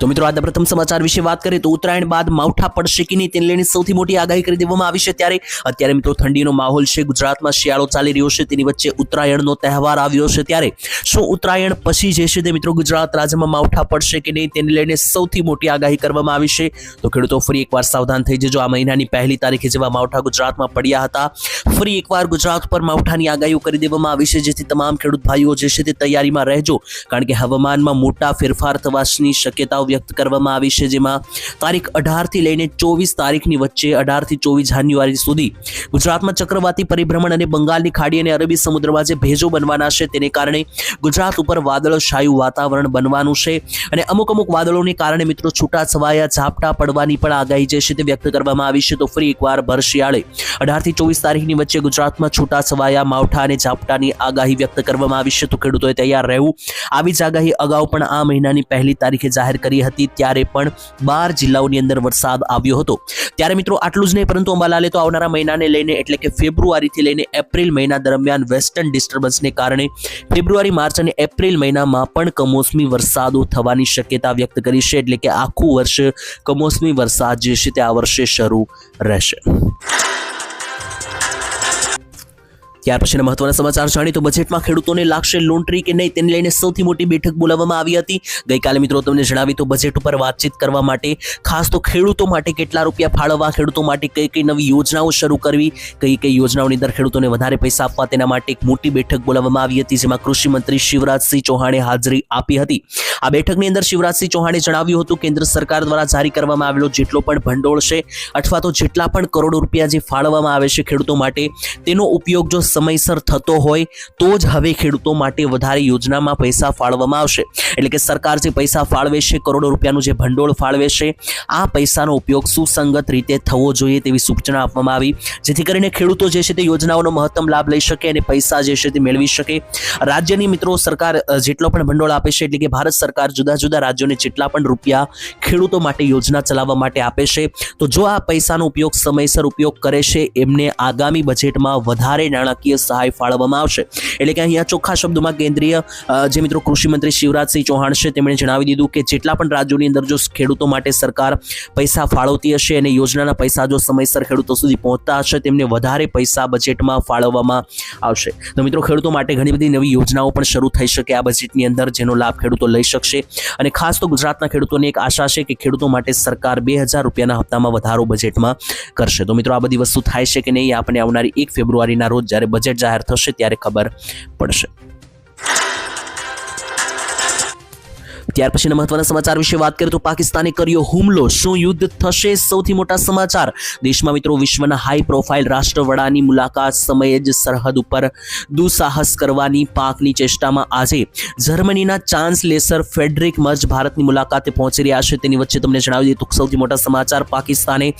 તો મિત્રો, આજના પ્રથમ સમાચાર વિશે વાત કરીએ તો ઉત્તરાયણ બાદ માવઠા પડશે કે નહીં તેને લઈને સૌથી મોટી આગાહી કરી દેવામાં આવી છે. ત્યારે અત્યારે મિત્રો ઠંડીનો માહોલ છે, ગુજરાતમાં શિયાળો ચાલી રહ્યો છે, તેની વચ્ચે ઉત્તરાયણનો તહેવાર આવ્યો છે. ત્યારે શું ઉત્તરાયણ પછી જે છે તે મિત્રો ગુજરાત રાજ્યમાં માવઠા પડશે કે નહીં તેને લઈને સૌથી મોટી આગાહી કરવામાં આવી છે? તો ખેડૂતો ફરી એકવાર સાવધાન થઈ જજો. આ મહિનાની પહેલી તારીખે જેવા માવઠા ગુજરાતમાં પડ્યા હતા. ફરી એકવાર ગુજરાત પર માવઠાની આગાહીઓ કરી દેવામાં આવી છે. જેથી તમામ ખેડૂત ભાઈઓ જે છે તે તૈયારીમાં રહેજો. કારણ કે હવામાનમાં મોટા ફેરફાર થવાની શક્યતાઓ વ્યક્ત કરવામાં આવી છે, જેમાં તારીખ અઢારથી લઈને ચોવીસ તારીખની વચ્ચે, અઢારથી ચોવીસ જાન્યુઆરી સુધી ગુજરાતમાં ચક્રવાતી પરિભ્રમણ અને બંગાળની ખાડી અને અરબી સમુદ્રમાં જે ભેજો બનવાના છે, તેને કારણે ગુજરાત ઉપર વાદળછાયું વાતાવરણ બનવાનું છે અને અમુક અમુક વાદળોને કારણે મિત્રો છૂટાછવાયા ઝાપટા પડવાની પણ આગાહી જે છે તે વ્યક્ત કરવામાં આવી છે. તો ફરી એકવાર ભર શિયાળે અઢારથી ચોવીસ તારીખની વચ્ચે ગુજરાતમાં છૂટા છવાયા માવઠા અને ઝાપટાની આગાહી વ્યક્ત કરવામાં આવી છે. તો ખેડૂતોએ તૈયાર રહેવું. આવી જ આગાહી અગાઉ પણ આ મહિનાની પહેલી તારીખે જાહેર કરી હતી ત્યારે પણ બાર જિલ્લાઓની અંદર વરસાદ આવ્યો હતો. ત્યારે મિત્રો આટલું જ નહીં, પરંતુ અંબાલાલે તો આવનારા મહિનાને લઈને, એટલે કે ફેબ્રુઆરીથી લઈને એપ્રિલ મહિના દરમિયાન વેસ્ટર્ન ડિસ્ટર્બન્સને કારણે ફેબ્રુઆરી, માર્ચ અને એપ્રિલ મહિનામાં પણ કમોસમી વરસાદો થવાની શક્યતા વ્યક્ત કરી છે. એટલે કે આખું વર્ષ કમોસમી વરસાદ જે છે તે આ વર્ષે શરૂ રહેશે. ત્યાર પછીના મહત્વના સમાચાર જાણીએ તો બજેટમાં ખેડૂતોને લાગશે લોન્ટ્રી કે નહીં તેને લઈને સૌથી મોટી બેઠક બોલાવવામાં આવી હતી. ગઈકાલે મિત્રો તમને જણાવી તો બજેટ ઉપર વાતચીત કરવા માટે ખાસ તો ખેડૂતો માટે કેટલા રૂપિયા ફાળવવા, ખેડૂતો માટે કઈ કઈ નવી યોજનાઓ શરૂ કરવી, કઈ કઈ યોજનાઓની અંદર ખેડૂતોને વધારે પૈસા આપવા તેના માટે એક મોટી બેઠક બોલાવવામાં આવી હતી જેમાં કૃષિ મંત્રી શિવરાજસિંહ ચૌહાણે હાજરી આપી હતી. આ બેઠકની અંદર શિવરાજસિંહ ચૌહાણે જણાવ્યું હતું, કેન્દ્ર સરકાર દ્વારા જારી કરવામાં આવેલો જેટલો પણ ભંડોળ છે, અથવા તો જેટલા પણ કરોડો રૂપિયા જે ફાળવવામાં આવે છે ખેડૂતો માટે, તેનો ઉપયોગ જો સમયસર થતો હોય તો જ હવે ખેડૂતો માટે વધારે યોજનામાં પૈસા ફાળવવામાં આવશે. એટલે કે સરકાર જે પૈસા ફાળવે છે, કરોડો રૂપિયાનું જે ભંડોળ ફાળવે છે, આ પૈસાનો ઉપયોગ સુસંગત રીતે થવો જોઈએ તેવી સૂચના આપવામાં આવી. જેથી કરીને ખેડૂતો જે છે તે યોજનાઓનો મહત્તમ લાભ લઈ શકે અને પૈસા જે છે તે મેળવી શકે. રાજ્યની મિત્રો સરકાર જેટલો પણ ભંડોળ આપે છે, એટલે કે ભારત સરકાર જુદા જુદા રાજ્યોને જેટલા પણ રૂપિયા ખેડૂતો માટે યોજના ચલાવવા માટે આપે છે, તો જો આ પૈસાનો ઉપયોગ સમયસર ઉપયોગ કરે છે, એમને આગામી બજેટમાં વધારે નાણાકીય સહાય ફાળવવામાં આવશે. એટલે કે અહીંયા ચોખ્ખા શબ્દોમાં કેન્દ્રીય જે મિત્રો કૃષિમંત્રી શિવરાજસિંહ ચૌહાણ છે, તેમણે જણાવી દીધું કે જેટલા પણ રાજ્યોની અંદર જો ખેડૂતો માટે સરકાર પૈસા ફાળવતી હશે અને યોજનાના પૈસા જો સમયસર ખેડૂતો સુધી પહોંચતા હશે, તેમને વધારે પૈસા બજેટમાં ફાળવવામાં આવશે. તો મિત્રો, ખેડૂતો માટે ઘણી બધી નવી યોજનાઓ પણ શરૂ થઈ શકે આ બજેટની અંદર, જેનો લાભ ખેડૂતો લઈ શકશે. અને ખાસ તો ગુજરાતના ખેડૂતોને એક આશા છે કે ખેડૂતો માટે સરકાર બે હજાર રૂપિયાના હપ્તામાં વધારો બજેટમાં કરશે. તો મિત્રો, આ બધી વસ્તુ થાય છે કે નહીં આપણે આવનારી એક ફેબ્રુઆરીના રોજ જ્યારે બજેટ જાહેર થશે ત્યારે ખબર પડશે. ત્યાર પછીના મહત્વના સમાચાર વિશે વાત કરીએ તો પાકિસ્તાને કર્યો હુમલો. શું યુદ્ધ થશે? સૌથી મોટા સમાચાર. દેશમાં મિત્રો વિશ્વના હાઈ પ્રોફાઇલ રાષ્ટ્રવડાની મુલાકાત સમયે જ સરહદ ઉપર દુસાહસ કરવાની પાકની ચેષ્ટામાં આજે જર્મનીના ચાન્સલેસર ફેડરિક મર્જ ભારતની મુલાકાતે પહોંચી રહ્યા છે. તેની વચ્ચે તમને જણાવી દઈએ તો સૌથી મોટા સમાચાર, પાકિસ્તાને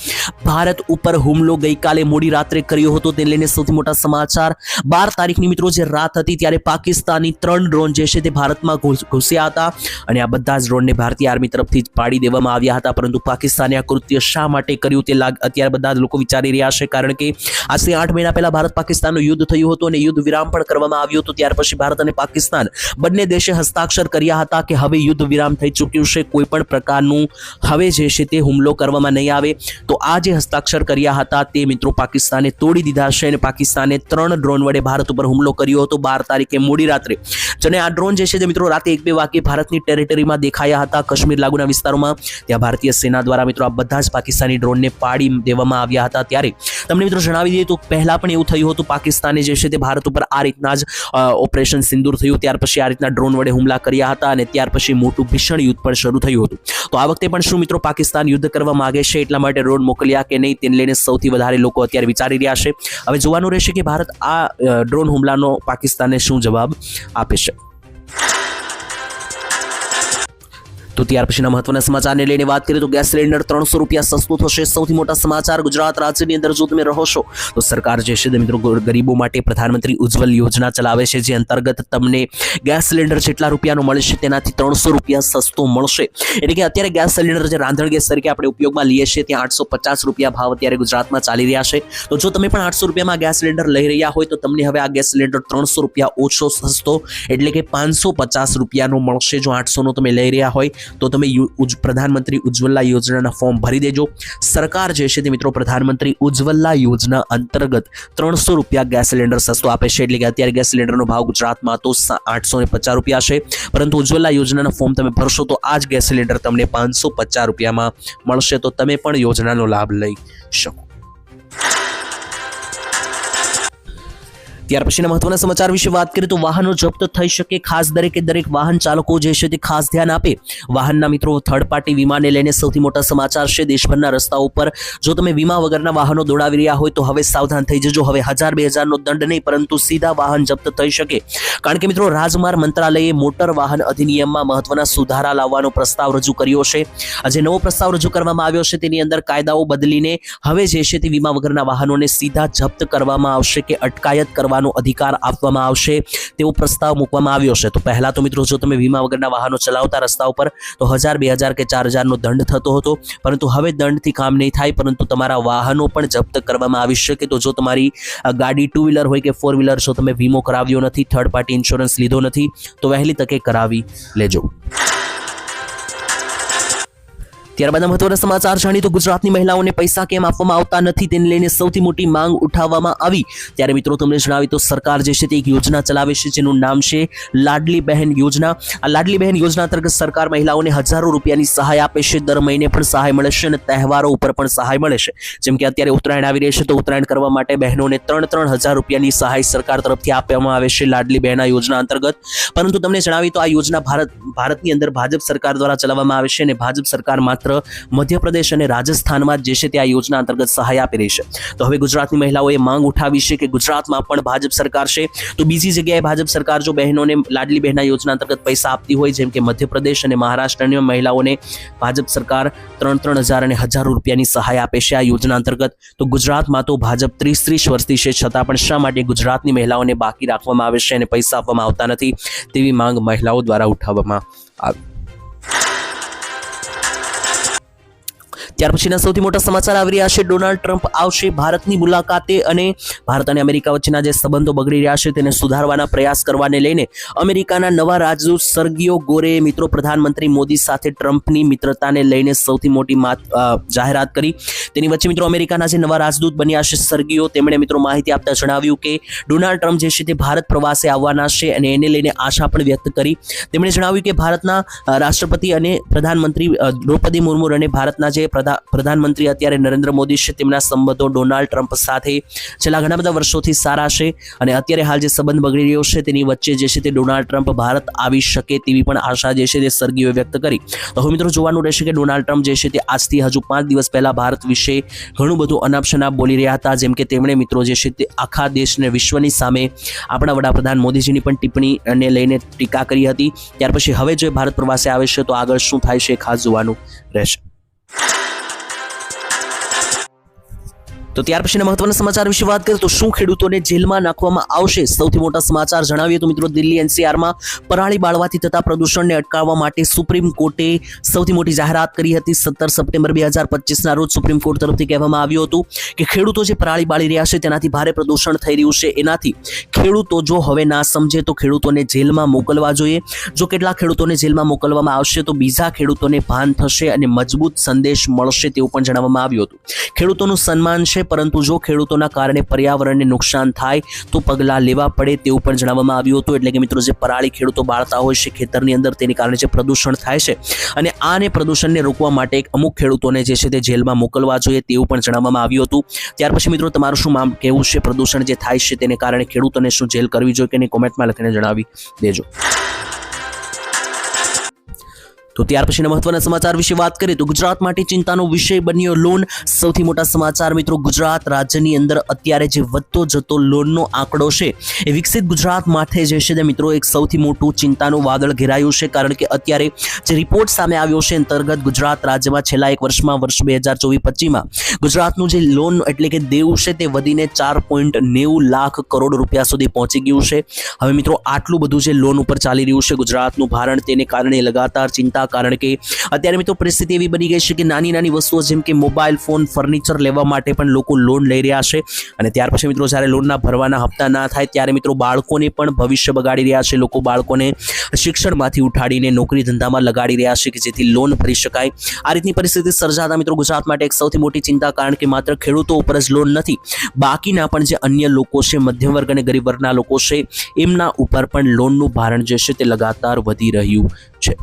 ભારત ઉપર હુમલો ગઈકાલે મોડી રાત્રે કર્યો હતો. તેને લઈને સૌથી મોટા સમાચાર. બાર તારીખની મિત્રો જે રાત હતી ત્યારે પાકિસ્તાની ત્રણ ડ્રોન જે છે તે ભારતમાં ઘૂસ- ઘૂસ્યા હતા અને આ બધા જ ડ્રોનને ભારતીય આર્મી તરફથી જ પાડી દેવામાં આવ્યા હતા. પરંતુ પાકિસ્તાને આ કૃત્ય શા માટે કર્યું તે લાગ, અત્યારે બધા જ લોકો વિચારી રહ્યા છે. કારણ કે આજથી આઠ મહિના પહેલા ભારત પાકિસ્તાનનું યુદ્ધ થયું હતું અને યુદ્ધ વિરામ પણ કરવામાં આવ્યું હતું. ત્યાર પછી ભારત અને પાકિસ્તાન બંને દેશે હસ્તાક્ષર કર્યા હતા કે હવે યુદ્ધ વિરામ થઈ ચૂક્યું છે. કોઈ પણ પ્રકારનું હવે જે છે તે હુમલો કરવામાં નહીં આવે. તો આ જે હસ્તાક્ષર કર્યા હતા તે મિત્રો પાકિસ્તાને તોડી દીધા છે અને પાકિસ્તાને ત્રણ ડ્રોન વડે ભારત ઉપર હુમલો કર્યો હતો. બાર તારીખે મોડી રાત્રે. જેને આ ડ્રોન જે છે મિત્રો રાતે એક બે વાગે ભારતની ટેરિટરીમાં દેખાયા હતા કાશ્મીર લાગુના વિસ્તારોમાં. ત્યાં ભારતીય સેના દ્વારા મિત્રો આ બધા જ પાકિસ્તાની ડ્રોનને પાડી દેવામાં આવ્યા હતા. ત્યારે તમને મિત્રો જણાવી દઈએ તો પહેલાં પણ એવું થયું હતું પાકિસ્તાને જે છે તે ભારત ઉપર આ રીતના જ ઓપરેશન સિંદૂર થયું. ત્યાર પછી આ રીતના ડ્રોન વડે હુમલા કર્યા હતા અને ત્યાર પછી મોટું ભીષણ યુદ્ધ પણ શરૂ થયું હતું. તો આ વખતે પણ શું મિત્રો પાકિસ્તાન યુદ્ધ કરવા માંગે છે એટલા માટે ડ્રોન મોકલ્યા કે નહીં તેને લઈને સૌથી વધારે લોકો અત્યારે વિચારી રહ્યા છે. હવે જોવાનું રહેશે કે ભારત આ ડ્રોન હુમલાનો પાકિસ્તાનને શું જવાબ આપે છે. તો ત્યાર પછીના મહત્વના સમાચારને લઈને વાત કરીએ તો ગેસ સિલિન્ડર ત્રણસો રૂપિયા સસ્તું થશે. સૌથી મોટા સમાચાર ગુજરાત રાજ્યની અંદર જો તમે રહો છો, તો સરકાર જે છે મિત્રો ગરીબો માટે પ્રધાનમંત્રી ઉજ્જવલ યોજના ચલાવે છે, જે અંતર્ગત તમને ગેસ સિલિન્ડર જેટલા રૂપિયાનો મળશે તેનાથી ત્રણસો રૂપિયા સસ્તો મળશે. એટલે કે અત્યારે ગેસ સિલિન્ડર જે રાંધણ ગેસ તરીકે આપણે ઉપયોગમાં લઈએ છીએ, ત્યાં આઠસો પચાસ રૂપિયા ભાવ અત્યારે ગુજરાતમાં ચાલી રહ્યા છે. તો જો તમે પણ આઠસો રૂપિયામાં ગેસ સિલિન્ડર લઈ રહ્યા હોય, તો તમને હવે આ ગેસ સિલિન્ડર ત્રણસો રૂપિયા ઓછો સસ્તો, એટલે કે પાંચસો પચાસ રૂપિયાનો મળશે જો આઠસોનો તમે લઈ રહ્યા હોય તો તમે પ્રધાનમંત્રી ઉજ્જવલા યોજનાના ફોર્મ ભરી દેજો. સરકાર જે છે તે મિત્રો પ્રધાનમંત્રી ઉજ્જવલા યોજના અંતર્ગત ત્રણસો રૂપિયા ગેસ સિલિન્ડર સસ્તો આપે છે. એટલે કે અત્યારે ગેસ સિલિન્ડરનો ભાવ ગુજરાતમાં તો આઠસો ને પચાસ રૂપિયા છે. પરંતુ ઉજ્જવલા યોજનાના ફોર્મ તમે ભરશો તો આ જ ગેસ સિલિન્ડર તમને પાંચસો પચાસ રૂપિયામાં મળશે. તો તમે પણ યોજનાનો લાભ લઈ શકો. ત્યાર પછીના મહત્વના સમાચાર વિશે વાત કરીએ તો વાહનો જપ્ત થઈ શકે. ખાસ દરેકે દરેક વાહન ચાલકો જે છે તે ખાસ ધ્યાન આપે. વાહનના મિત્રો થર્ડ પાર્ટી વીમાને લઈને સૌથી મોટા સમાચાર છે દેશભરના રસ્તાઓ પર. જો તમે વીમા વગરના વાહનો દોડાવી રહ્યા હોય તો હવે સાવધાન થઈ જજો. હવે હજાર બે હજારનો દંડ નહીં, પરંતુ સીધા વાહન જપ્ત થઈ શકે. કારણ કે મિત્રો, રાજમાર્ગ મંત્રાલયે મોટર વાહન અધિનિયમમાં મહત્વના સુધારા લાવવાનો પ્રસ્તાવ રજૂ કર્યો છે. આજે નવો પ્રસ્તાવ રજૂ કરવામાં આવ્યો છે તેની અંદર કાયદાઓ બદલીને હવે જે છે તે વીમા વગરના વાહનોને સીધા જપ્ત કરવામાં આવશે કે અટકાયત કરવાનો અધિકાર આપવામાં આવશે તેવો પ્રસ્તાવ મૂકવામાં આવ્યો છે. તો પહેલા તો મિત્રો જો તમે વીમા વગરના વાહનો ચલાવતા રસ્તા ઉપર, તો હજાર, બે હજાર કે ચાર હજારનો દંડ થતો હતો. પરંતુ હવે દંડથી કામ નહીં થાય, પરંતુ તમારા વાહનો પણ જપ્ત કરવામાં આવી શકે. તો જો તમારી ગાડી ટુ વ્હીલર હોય કે ફોર વ્હીલર જો તમે વીમો કરાવ્યો નથી થર્ડ પાર્ટી ઇન્સ્યોરન્સ લીધો નથી, તો વહેલી તકે કરાવી લેજો. ત્યારબાદ મહત્વના સમાચાર જાણી તો ગુજરાતની મહિલાઓને પૈસા કેમ આપવામાં આવતા નથી તેને લઈને સૌથી મોટી માંગ ઉઠાવવામાં આવી. ત્યારે મિત્રો તમને જણાવી તો સરકાર જે છે તે એક યોજના ચલાવે છે જેનું નામ છે લાડલી બહેન યોજના. આ લાડલી બહેન યોજના અંતર્ગત સરકાર મહિલાઓને હજારો રૂપિયાની સહાય આપે છે. દર મહિને પણ સહાય મળે છે અને તહેવારો ઉપર પણ સહાય મળે છે. જેમ કે અત્યારે ઉત્તરાયણ આવી રહી છે તો ઉત્તરાયણ કરવા માટે બહેનોને ત્રણ ત્રણ હજાર રૂપિયાની સહાય સરકાર તરફથી આપવામાં આવે છે લાડલી બહેના યોજના અંતર્ગત. પરંતુ તમને જણાવી તો આ યોજના ભારત ભારતની અંદર ભાજપ સરકાર દ્વારા ચલાવવામાં આવે છે અને ભાજપ સરકાર માત્ર મધ્યપ્રદેશ અને રાજસ્થાનમાં જે છે તે આ યોજના અંતર્ગત સહાય આપી રહી છે. તો હવે ગુજરાતની મહિલાઓએ માંગ ઉઠાવી છે કે ગુજરાતમાં પણ ભાજપ સરકાર છે. તો બીજી જગ્યાએ ભાજપ સરકાર જો બહેનોને લાડલી બહેના યોજના અંતર્ગત પૈસા આપતી હોય, જેમ કે મધ્યપ્રદેશ અને મહારાષ્ટ્રની મહિલાઓને ભાજપ સરકાર ત્રણ ત્રણ હજાર અને હજારો રૂપિયાની સહાય આપે છે આ યોજના અંતર્ગત. તો ગુજરાતમાં તો ભાજપ ત્રીસ ત્રીસ વર્ષથી છે, છતાં પણ શા માટે ગુજરાતની મહિલાઓને બાકી રાખવામાં આવે છે અને પૈસા આપવામાં આવતા નથી તેવી માંગ મહિલાઓ દ્વારા ઉઠાવવામાં આવી ત્યાર પછીના સૌથી મોટા સમાચાર આવી રહ્યા છે. ડોનાલ્ડ ટ્રમ્પ આવશે ભારતની મુલાકાતે અને ભારત અને અમેરિકા વચ્ચેના જે સંબંધો બગડી રહ્યા છે તેને સુધારવાના પ્રયાસ કરવાને લઈને અમેરિકાના નવા રાજદૂત સર્ગિયો ગોરે, મિત્રો પ્રધાનમંત્રી મોદી સાથે ટ્રમ્પની મિત્રતાને લઈને સૌથી મોટી જાહેરાત કરી. તેની વચ્ચે મિત્રો અમેરિકાના જે નવા રાજદૂત બન્યા છે સર્ગિયો, તેમણે મિત્રો માહિતી આપતા જણાવ્યું કે ડોનાલ્ડ ટ્રમ્પ જે છે તે ભારત પ્રવાસે આવવાના છે અને એને લઈને આશા પણ વ્યક્ત કરી. તેમણે જણાવ્યું કે ભારતના રાષ્ટ્રપતિ અને પ્રધાનમંત્રી દ્રૌપદી મુર્મુ અને ભારતના જે પ્રધાનમંત્રી અત્યારે નરેન્દ્ર મોદી છે, તેમના સંબંધો ડોનાલ્ડ ટ્રમ્પ સાથે છેલ્લા ઘણા બધા વર્ષોથી સારા છે અને અત્યારે હાલ જે સંબંધ બગડી રહ્યો છે તેની વચ્ચે જે છે તે ડોનાલ્ડ ટ્રમ્પ ભારત આવી શકે તેવી પણ આશા જે છે તે સર્ગીઓએ વ્યક્ત કરી. તો હવે મિત્રો જોવાનું રહેશે કે ડોનાલ્ડ ટ્રમ્પ જે છે તે આજથી હજુ પાંચ દિવસ પહેલા ભારત વિશે ઘણું બધું અનાપશનાપ બોલી રહ્યા હતા, જેમ કે તેમણે મિત્રો જે છે તે આખા દેશને વિશ્વની સામે આપણા વડાપ્રધાન મોદીજીની પણ ટિપ્પણીને લઈને ટીકા કરી હતી. ત્યાર પછી હવે જો ભારત પ્રવાસે આવે છે તો આગળ શું થાય છે ખાસ જોવાનું રહેશે. તો ત્યાર પછીના મહત્વના સમાચાર વિશે વાત કરીએ તો શું ખેડૂતોને જેલમાં નાખવામાં આવશે? સૌથી મોટા સમાચાર જણાવીએ તો મિત્રો દિલ્હી એનસીઆરમાં પરાળી બાળવાથી થતા પ્રદૂષણને અટકાવવા માટે સુપ્રીમ કોર્ટે સૌથી મોટી જાહેરાત કરી હતી. સત્તર સપ્ટેમ્બર બે હજાર પચીસના રોજ સુપ્રીમ કોર્ટ તરફથી કહેવામાં આવ્યું હતું કે ખેડૂતો જે પરાળી બાળી રહ્યા છે તેનાથી ભારે પ્રદૂષણ થઈ રહ્યું છે. એનાથી ખેડૂતો જો હવે ના સમજે તો ખેડૂતોને જેલમાં મોકલવા જોઈએ. જો કેટલાક ખેડૂતોને જેલમાં મોકલવામાં આવશે તો બીજા ખેડૂતોને ભાન થશે અને મજબૂત સંદેશ મળશે તેવું પણ જણાવવામાં આવ્યું હતું. ખેડૂતોનું સન્માન છે પરંતુ જો ખેડૂતોના કારણે પર્યાવરણને નુકસાન થાય, તો પગલાં લેવા પડે તેવું પણ જણાવવામાં આવ્યું હતું. એટલે કે મિત્રો, જે પરાળી ખેડૂતો બાળતા હોય છે ખેતરની અંદર, તેની કારણે જે પ્રદૂષણ થાય છે અને આને પ્રદૂષણને રોકવા માટે અમુક ખેડૂતોને જે છે તે જેલમાં મોકલવા જોઈએ તેવું પણ જણાવવામાં આવ્યું હતું. ત્યાર પછી મિત્રો, તમારું શું મામ કહેવું છે પ્રદૂષણ જે થાય છે, તેને કારણે ખેડૂતોને શું જેલ કરવી જોઈએ કે કોમેન્ટમાં લખીને જણાવી દેજો. તો ત્યાર પછીના મહત્વના સમાચાર વિશે વાત કરીએ તો ગુજરાત માટે ચિંતાનો વિષય બન્યો લોન સૌથી મોટા સમાચાર મિત્રો ગુજરાત રાજ્યની અંદર અત્યારે જે વધતો જતો લોનનો આંકડો છે એ વિકસિત ગુજરાત માટે જે છે તે મિત્રો એક સૌથી મોટું ચિંતાનું વાદળ ઘેરાયું છે કારણ કે અત્યારે જે રિપોર્ટ સામે આવ્યો છે અંતર્ગત ગુજરાત રાજ્યમાં છેલ્લા એક વર્ષમાં, વર્ષ બે હજાર ચોવીસ પચીસમાં, ગુજરાતનું જે લોન એટલે કે દેવું છે તે વધીને ચાર પોઈન્ટ નેવું લાખ કરોડ રૂપિયા સુધી પહોંચી ગયું છે. હવે મિત્રો આટલું બધું જે લોન ઉપર ચાલી રહ્યું છે ગુજરાતનું ભારણ તેને કારણે લગાતાર ચિંતા કારણ કે અત્યારે મિત્રો પરિસ્થિતિ એવી બની ગઈ છે કે નાની નાની વસ્તુઓ જેમ કે મોબાઈલ ફોન, ફર્નિચર લેવા માટે પણ લોકો લોન લઈ રહ્યા છે. અને ત્યાર પછી મિત્રો જ્યારે લોનના ભરવાના હપ્તા ના થાય ત્યારે મિત્રો બાળકોને પણ ભવિષ્ય બગાડી રહ્યા છે. લોકો બાળકોને શિક્ષણમાંથી ઉઠાડીને નોકરી ધંધામાં લગાડી રહ્યા છે કે જેથી લોન ભરી શકાય. આ રીતની પરિસ્થિતિ સર્જાતા મિત્રો ગુજરાત માટે એક સૌથી મોટી ચિંતા કારણ કે માત્ર ખેડૂતો ઉપર જ લોન નથી, બાકીના પણ જે અન્ય લોકો છે મધ્યમ વર્ગ અને ગરીબ વર્ગના લોકો છે, એમના ઉપર પણ લોનનું ભારણ જે છે તે લગાતાર વધી રહ્યું છે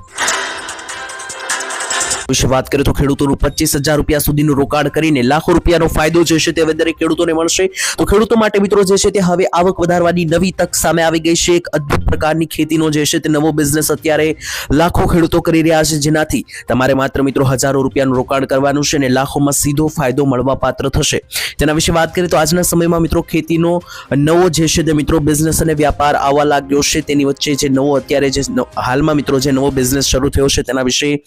વિશે વાત કરીએ તો ખેડૂતોનું પચીસ હજાર રૂપિયા સુધીનું રોકાણ કરીને લાખો રૂપિયાનો ફાયદો જે છે તે વધારે ખેડૂતોને મળશે. તો ખેડૂતો માટે મિત્રો જે છે તે હવે આવક વધારવાની નવી તક સામે આવી ગઈ છે. એક અદ્ભુત પ્રકારની ખેતીનો જે છે તે નવો બિઝનેસ અત્યારે લાખો ખેડૂતો કરી રહ્યા છે જેનાથી તમારે માત્ર મિત્રો હજારો રૂપિયાનું રોકાણ કરવાનું છે અને લાખોમાં સીધો ફાયદો મળવા પાત્ર થશે. તેના વિશે વાત કરીએ તો આજના સમયમાં મિત્રો ખેતીનો નવો જે છે તે મિત્રો બિઝનેસ અને વ્યાપાર આવવા લાગ્યો છે. તેની વચ્ચે જે નવો અત્યારે જે હાલમાં મિત્રો જે નવો બિઝનેસ શરૂ થયો છે તેના વિશે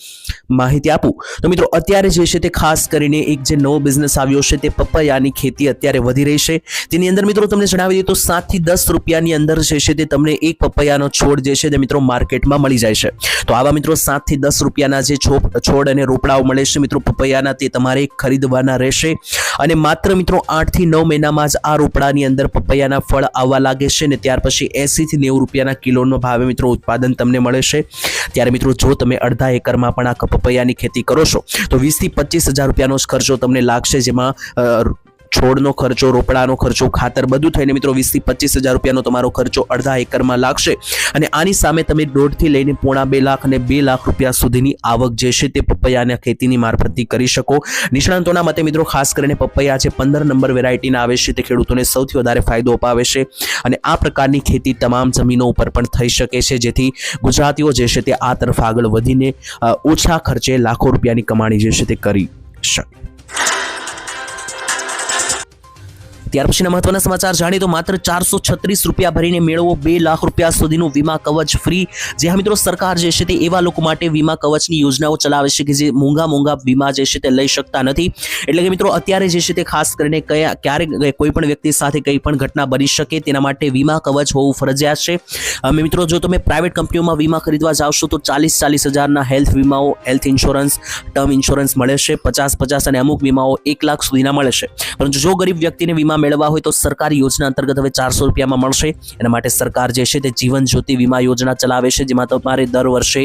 માહિતી આપું. તો મિત્રો, અત્યારે જે છે તે ખાસ કરીને એક જે નવો બિઝનેસ આવ્યો છે તે પપૈયાની ખેતી અત્યારે વધી રહી છે. તેની અંદર મિત્રો તમને જણાવી દઈએ તો સાતથી દસ રૂપિયાની અંદર જે છે તે તમને એક પપૈયાનો છોડ જે છે તે મિત્રો માર્કેટમાં મળી જાય છે. તો આવા મિત્રો સાતથી દસ રૂપિયાના જે છોડ અને રોપડાઓ મળે છે મિત્રો પપૈયાના તે તમારે ખરીદવાના રહેશે. અને માત્ર મિત્રો આઠથી નવ મહિનામાં જ આ રોપડાની અંદર પપૈયાના ફળ આવવા લાગે છે ને ત્યાર પછી એંસીથી નેવું રૂપિયાના કિલોનો ભાવે મિત્રો ઉત્પાદન તમને મળે છે. ત્યારે મિત્રો જો તમે અડધા એકરમાં પણ આ પપૈયાની ખેતી કરો છો? તો વીસથી પચીસ હજાર રૂપિયાનો ખર્ચો તમને લાગશે જેમાં છોડનો ખર્ચો, રોપડાનો ખર્ચો, ખાતર બધું થઈને મિત્રો વીસથી પચીસ હજાર રૂપિયાનો તમારો ખર્ચો અડધા એકરમાં લાગશે. અને આની સામે તમે દોઢથી લઈને પોણા બે લાખ અને બે લાખ રૂપિયા સુધીની આવક જે છે તે પપૈયાના ખેતીની મારફતથી કરી શકો. નિષ્ણાંતોના મતે મિત્રો ખાસ કરીને પપૈયા જે પંદર નંબર વેરાયટીના આવે છે તે ખેડૂતોને સૌથી વધારે ફાયદો અપાવે છે. અને આ પ્રકારની ખેતી તમામ જમીનો ઉપર પણ થઈ શકે છે. જેથી ગુજરાતીઓ જે છે તે આ તરફ આગળ વધીને ઓછા ખર્ચે લાખો રૂપિયાની કમાણી જે છે તે કરી શકે. ત્યાર પછીના મહત્વના સમાચાર જાણીએ તો માત્ર ચારસો છત્રીસ રૂપિયા ભરીને મેળવો બે લાખ રૂપિયા સુધીનું વીમા કવચ ફ્રી. જે હા મિત્રો સરકાર જે છે તે એવા લોકો માટે વીમા કવચની યોજનાઓ ચલાવે છે કે જે મોંઘા મોંઘા વીમા જે છે તે લઈ શકતા નથી. એટલે કે મિત્રો અત્યારે જે છે તે ખાસ કરીને કયા ક્યારે કોઈ પણ વ્યક્તિ સાથે કંઈ પણ ઘટના બની શકે તેના માટે વીમા કવચ હોવું ફરજિયાત છે. મિત્રો જો તમે પ્રાઇવેટ કંપનીઓમાં વીમા ખરીદવા જાવશો તો ચાલીસ ચાલીસ હજારના હેલ્થ વીમાઓ હેલ્થ ઇન્સ્યોરન્સ ટર્મ ઇન્સ્યોરન્સ મળે છે. પચાસ પચાસ અને અમુક વીમાઓ એક લાખ સુધીના મળે છે. પરંતુ જો ગરીબ વ્યક્તિને વીમા મેળવવા હોય તો સરકારી યોજના અંતર્ગત હવે ચારસો રૂપિયામાં મળશે. એના માટે સરકાર જે છે તે જીવન જ્યોતિ વીમા યોજના ચલાવે છે, જેમાં તમારે દર વર્ષે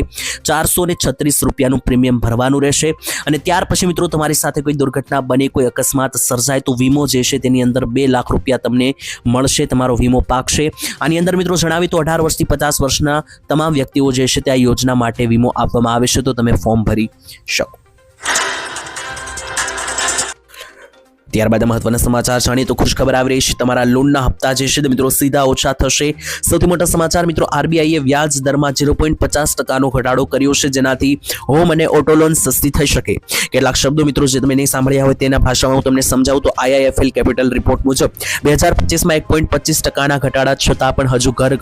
ચારસો ને છત્રીસ રૂપિયાનું પ્રીમિયમ ભરવાનું રહેશે. અને ત્યાર પછી મિત્રો તમારી સાથે કોઈ દુર્ઘટના બને, કોઈ અકસ્માત સર્જાય, તો વીમો જે છે તેની અંદર બે લાખ રૂપિયા તમને મળશે, તમારો વીમો પાકશે. આની અંદર મિત્રો જણાવી તો અઢાર વર્ષથી પચાસ વર્ષના તમામ વ્યક્તિઓ જે છે તે આ યોજના માટે વીમો આપવામાં આવે છે, તો તમે ફોર્મ ભરી શકો. ત્યારબાદ મહત્વના સમાચાર જાણીએ તો ખુશ ખબર આવી રહી છે. તમારા લોનના હપ્તા જે છે મિત્રો સીધા ઓછા થશે. સૌથી મોટા સમાચાર મિત્રો આરબીઆઈએ વ્યાજ દરમાં ઝીરો પોઈન્ટ પચાસ ટકાનો ઘટાડો કર્યો છે, જેનાથી હોમ અને ઓટો લોન સસ્તી થઈ શકે. કેટલાક શબ્દો મિત્રો જે તમે નહીં સાંભળ્યા હોય તેના ભાષામાં હું તમને સમજાવું તો આઈઆઈએફએલ કેપિટલ રિપોર્ટ મુજબ બે હજાર પચીસમાં એક પોઈન્ટ પચીસ ટકાના ઘટાડા છતાં પણ હજુ ઘર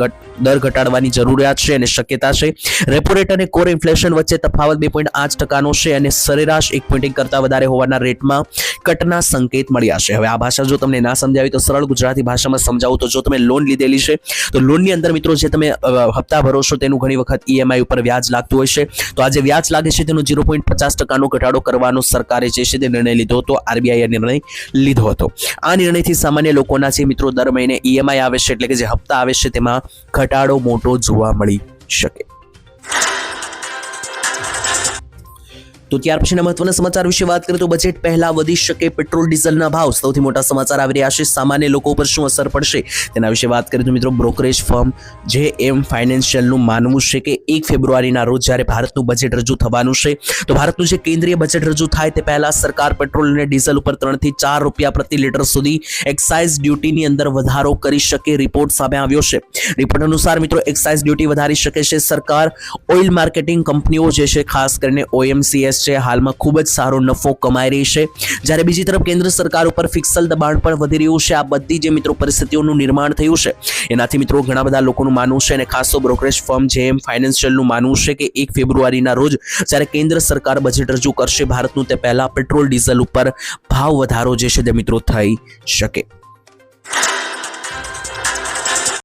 દર ઘટાડવાની જરૂરિયાત છે અને શક્યતા છે. રેપો રેટ અને કોર ઇન્ફ્લેશન વચ્ચે તફાવત બે પોઈન્ટ આઠ ટકાનો છે અને સરેરાશ એક પોઈન્ટ કરતાં વધારે હોવાના રેટમાં કટના સંકેત મળ્યા છે હવે આ ભાષા જો તમને ના સમજાવી તો સરળ ગુજરાતી ભાષામાં સમજાવું તો જો તમે લોન લીધેલી છે, તો લોનની અંદર મિત્રો જે તમે હપ્તા ભરો છો તેનું ઘણી વખત ઈએમઆઈ ઉપર વ્યાજ લાગતું હોય છે. તો આ વ્યાજ લાગે છે તેનો ઝીરો પોઈન્ટ પચાસ ટકાનો ઘટાડો કરવાનો સરકારે જે છે તે નિર્ણય લીધો હતો આરબીઆઈએ નિર્ણય લીધો હતો. આ નિર્ણયથી સામાન્ય લોકોના જે મિત્રો દર મહિને ઈએમઆઈ આવે છે, એટલે કે જે હપ્તા આવે છે, તેમાં ઘટાડો મોટો જોવા મળી શકે. તો ત્યાર પછીના મહત્વના સમાચાર વિશે વાત કરીએ તો બજેટ પહેલા વધી શકે પેટ્રોલ, ડીઝલના ભાવ. સૌથી મોટા સમાચાર આવી રહ્યા છે. સામાન્ય લોકો ઉપર શું અસર પડશે? તેના વિશે વાત કરીએ તો મિત્રો બ્રોકરેજ ફર્મ જે એમ ફાઇનાન્શિયલનું માનવું છે કે એક ફેબ્રુઆરીના રોજ જ્યારે ભારતનું બજેટ રજૂ થવાનું છે, તો ભારતનું જે કેન્દ્રીય બજેટ રજૂ થાય તે પહેલાં સરકાર પેટ્રોલ અને ડીઝલ ઉપર ત્રણથી ચાર રૂપિયા પ્રતિ લીટર સુધી એક્સાઇઝ ડ્યુટીની અંદર વધારો કરી શકે રિપોર્ટ સામે આવ્યો છે. રિપોર્ટ અનુસાર મિત્રો એક્સાઇઝ ડ્યુટી વધારી શકે છે સરકાર. ઓઇલ માર્કેટિંગ કંપનીઓ જે છે, ખાસ કરીને ઓએમસીએસ છે, હાલમાં ખૂબ જ સારો નફો કમાઈ રહી છે. જ્યારે બીજી તરફ કેન્દ્ર સરકાર ઉપર ફિક્સલ દબાણ પણ વધી રહ્યું છે. આ બધી જે મિત્રો પરિસ્થિતિઓનું નિર્માણ થયું છે, એનાથી મિત્રો ઘણા બધા લોકોનું માનવું છે અને ખાસ તો બ્રોકરેજ ફર્મ જેમ ફાઇનાન્શિયલનું માનવું છે કે એક ફેબ્રુઆરીના રોજ જ્યારે કેન્દ્ર સરકાર બજેટ રજૂ કરશે, ભારતનું તે પહેલાં પેટ્રોલ ડીઝલ ઉપર ભાવ વધારો જે છે તે મિત્રો થઈ શકે.